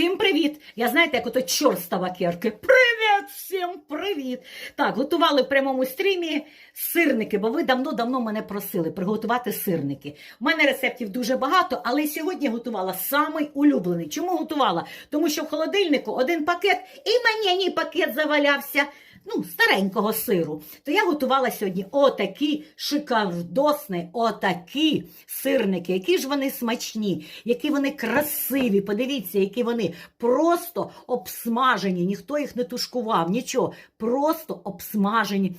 Всім привіт! Я знаєте, як ото чорт з табакерки. Привіт! Всім привіт! Так, готували в прямому стрімі сирники, бо ви давно-давно мене просили приготувати сирники. У мене рецептів дуже багато, але сьогодні готувала самий улюблений. Чому готувала? Тому що в холодильнику один пакет і мені ні пакет завалявся. Ну, старенького сиру. То я готувала сьогодні отакі шикардосні, отакі сирники, які ж вони смачні, які вони красиві. Подивіться, які вони просто обсмажені, ніхто їх не тушкував, нічого, просто обсмажені.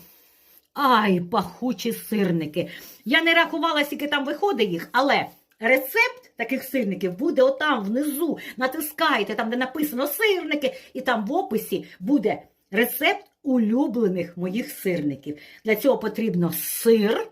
Ай, пахучі сирники. Я не рахувала, скільки там виходить їх, але рецепт таких сирників буде отам внизу. Натискаєте, там, де написано сирники, і там в описі буде рецепт улюблених моїх сирників. Для цього потрібно сир.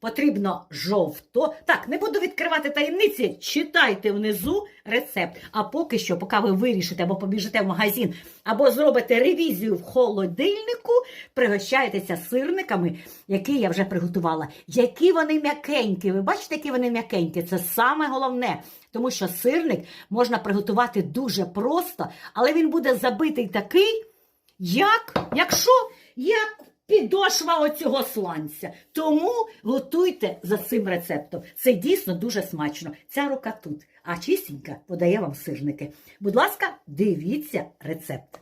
Потрібно жовто. Так, не буду відкривати таємниці, читайте внизу рецепт. А поки що, поки ви вирішите або побіжите в магазин, або зробите ревізію в холодильнику, пригощайтеся сирниками, які я вже приготувала. Які вони м'якенькі. Ви бачите, які вони м'якенькі? Це саме головне. Тому що сирник можна приготувати дуже просто, але він буде забитий такий, як, якщо, як підошва оцього сланця. Тому готуйте за цим рецептом. Це дійсно дуже смачно. Ця рука тут, а чистенька подає вам сирники. Будь ласка, дивіться рецепт.